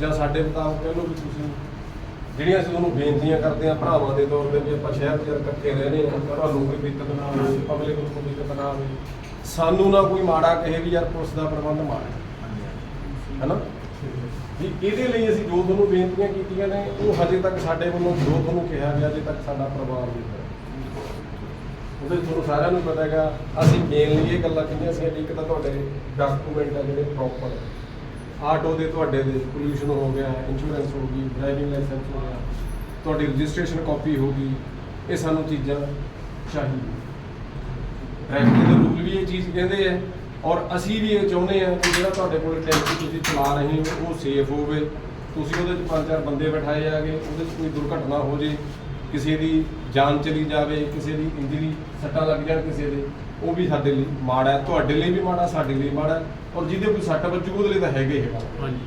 ਜਾਂ ਸਾਡੇ ਮੁਤਾਬਕ ਕਹਿ ਲਓ ਵੀ ਤੁਸੀਂ ਜਿਹੜੀਆਂ ਅਸੀਂ ਉਹਨੂੰ ਬੇਨਤੀਆਂ ਕਰਦੇ ਆ ਭਰਾਵਾਂ ਦੇ ਤੌਰ ਤੇ ਵੀ ਆਪਾਂ ਸ਼ਹਿਰ 'ਚ ਇਕੱਠੇ ਰਹਿੰਦੇ ਹਾਂ ਤੁਹਾਨੂੰ ਕੋਈ ਦਿੱਕਤ ਨਾ ਆਵੇ ਪਬਲਿਕ ਨੂੰ ਕੋਈ ਦਿੱਕਤ ਨਾ ਆਵੇ ਸਾਨੂੰ ਨਾ ਕੋਈ ਮਾੜਾ ਕਹੇ ਵੀ ਯਾਰ ਪੁਲਿਸ ਦਾ ਪ੍ਰਬੰਧ ਮਾੜਾ ਹੈ। ਹੈਨਾ? ਵੀ ਇਹਦੇ ਲਈ ਅਸੀਂ ਜੋ ਤੁਹਾਨੂੰ ਬੇਨਤੀਆਂ ਕੀਤੀਆਂ ਨੇ ਉਹ ਹਜੇ ਤੱਕ ਸਾਡੇ ਵੱਲੋਂ ਜੋ ਤੁਹਾਨੂੰ ਕਿਹਾ ਗਿਆ ਅਜੇ ਤੱਕ ਸਾਡਾ ਪ੍ਰਭਾਵ ਨਹੀਂ ਹੋਇਆ। ਉਹਦੇ ਤੁਹਾਨੂੰ ਸਾਰਿਆਂ ਨੂੰ ਪਤਾ ਹੈਗਾ ਅਸੀਂ ਮੇਨਲੀ ਇਹ ਗੱਲਾਂ ਕਹੀਆਂ ਸੀ ਇੱਕ ਤਾਂ ਤੁਹਾਡੇ ਡਾਕੂਮੈਂਟ ਆ ਜਿਹੜੇ ਪ੍ਰੋਪਰ ਆਟੋ ਦੇ ਤੁਹਾਡੇ ਦੇ ਪੋਲੂਸ਼ਨ ਹੋ ਗਿਆ ਇੰਸ਼ੋਰੈਂਸ ਹੋ ਗਈ ਡਰਾਈਵਿੰਗ ਲਾਇਸੈਂਸ ਹੋ ਗਿਆ, ਤੁਹਾਡੀ ਰਜਿਸਟ੍ਰੇਸ਼ਨ ਕਾਪੀ ਹੋ ਗਈ, ਇਹ ਸਾਨੂੰ ਚੀਜ਼ਾਂ ਚਾਹੀਦੀਆਂ। ਟ੍ਰੈਫਿਕ ਦੇ ਰੂਲ ਵੀ ਇਹ ਚੀਜ਼ ਕਹਿੰਦੇ ਆ, ਔਰ ਅਸੀਂ ਵੀ ਇਹ ਚਾਹੁੰਦੇ ਆ ਕਿ ਜਿਹੜਾ ਤੁਹਾਡੇ ਕੋਲ ਟੈਂਕੀ ਤੁਸੀਂ ਚਲਾ ਰਹੇ ਹੋ, ਉਹ ਸੇਫ ਹੋਵੇ। ਤੁਸੀਂ ਉਹਦੇ 'ਚ ਪੰਜ ਚਾਰ ਬੰਦੇ ਬਿਠਾਏ ਜਾਗੇ ਉਹਦੇ 'ਚ ਕੋਈ ਦੁਰਘਟਨਾ ਹੋ ਜੇ ਕਿਸੇ ਦੀ ਜਾਨ ਚਲੀ ਜਾਵੇ, ਕਿਸੇ ਦੀ ਇੰਜਰੀ ਸੱਟਾਂ ਲੱਗ ਜਾਣ ਕਿਸੇ ਦੇ, ਉਹ ਵੀ ਸਾਡੇ ਲਈ ਮਾੜਾ ਹੈ। ਤੁਹਾਡੇ ਲਈ ਵੀ ਮਾੜਾ, ਸਾਡੇ ਲਈ ਮਾੜਾ ਹੈ। ਔਰ ਜਿਹਦੇ ਕੋਈ ਸੱਟ ਵੱਜੂ, ਉਹਦੇ ਲਈ ਤਾਂ ਹੈਗੇ ਹੈਗਾ ਹਾਂਜੀ।